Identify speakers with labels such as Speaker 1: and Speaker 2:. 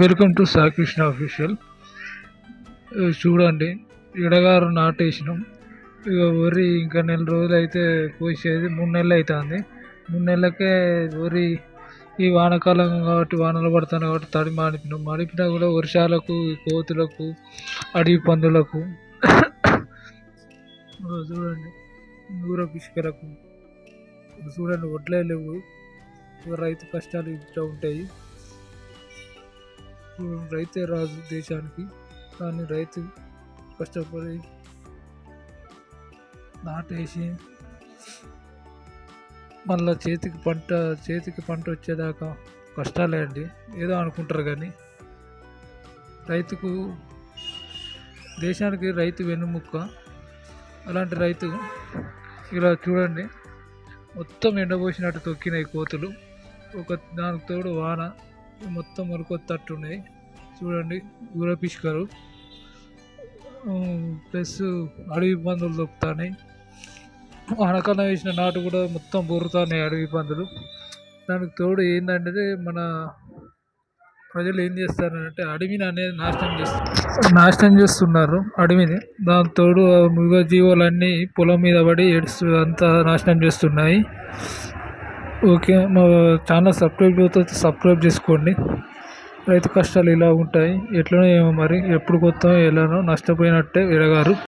Speaker 1: Welcome to సాకృష్ణ official చూడండి ఎడగారు నాటేసినాం. ఇక వరి ఇంకా నెల రోజులు అయితే కోసేది మూడు నెలలు అవుతుంది మూడు నెలలకే వరి ఈ వానకాలం కాబట్టి వానలు పడుతున్నాయి కాబట్టి తడి మాడిపినాం మాడిపినా కూడా వర్షాలకు కోతులకు అడవి పందులకు చూడండి దూర పిసుకలకు. చూడండి వడ్లే లేవు. రైతు కష్టాలు ఇట్లా ఉంటాయి. రైతే రాజు దేశానికి. కానీ రైతు కష్టపడి నాటేసి మళ్ళీ చేతికి పంట చేతికి పంట వచ్చేదాకా కష్టాలే అండి. ఏదో అనుకుంటారు కానీ రైతుకు దేశానికి రైతు వెన్నుముక్క అలాంటి రైతు ఇలా చూడండి మొత్తం ఎండబోసినట్టు తొక్కినాయి కోతులు. ఒక దానికి తోడు వాన మొత్తం మొలకొత్తట్టున్నాయి చూడండి ఊర పిష్కరు ప్లస్ అడవి పందులు దొక్కుతాయి వానకాలం వేసిన నాటు కూడా మొత్తం బొరుతున్నాయి అడవి పందులు. దానికి తోడు ఏంటంటే మన ప్రజలు ఏం చేస్తారంటే అడవిని అనేది నాశనం చేస్తారు నాశనం చేస్తున్నారు అడవిని. దాని తోడు మృగజీవులన్నీ పొలం మీద పడి ఏడుస్తూ అంతా నాశనం చేస్తున్నాయి. ఓకే మా ఛానల్ సబ్స్క్రైబ్ అవుతుంది సబ్స్క్రైబ్ చేసుకోండి. రైతు కష్టాలు ఇలా ఉంటాయి. ఎట్లనో ఏమో మరి ఎప్పుడు కొత్త ఎలానో నష్టపోయినట్టే విరగారు.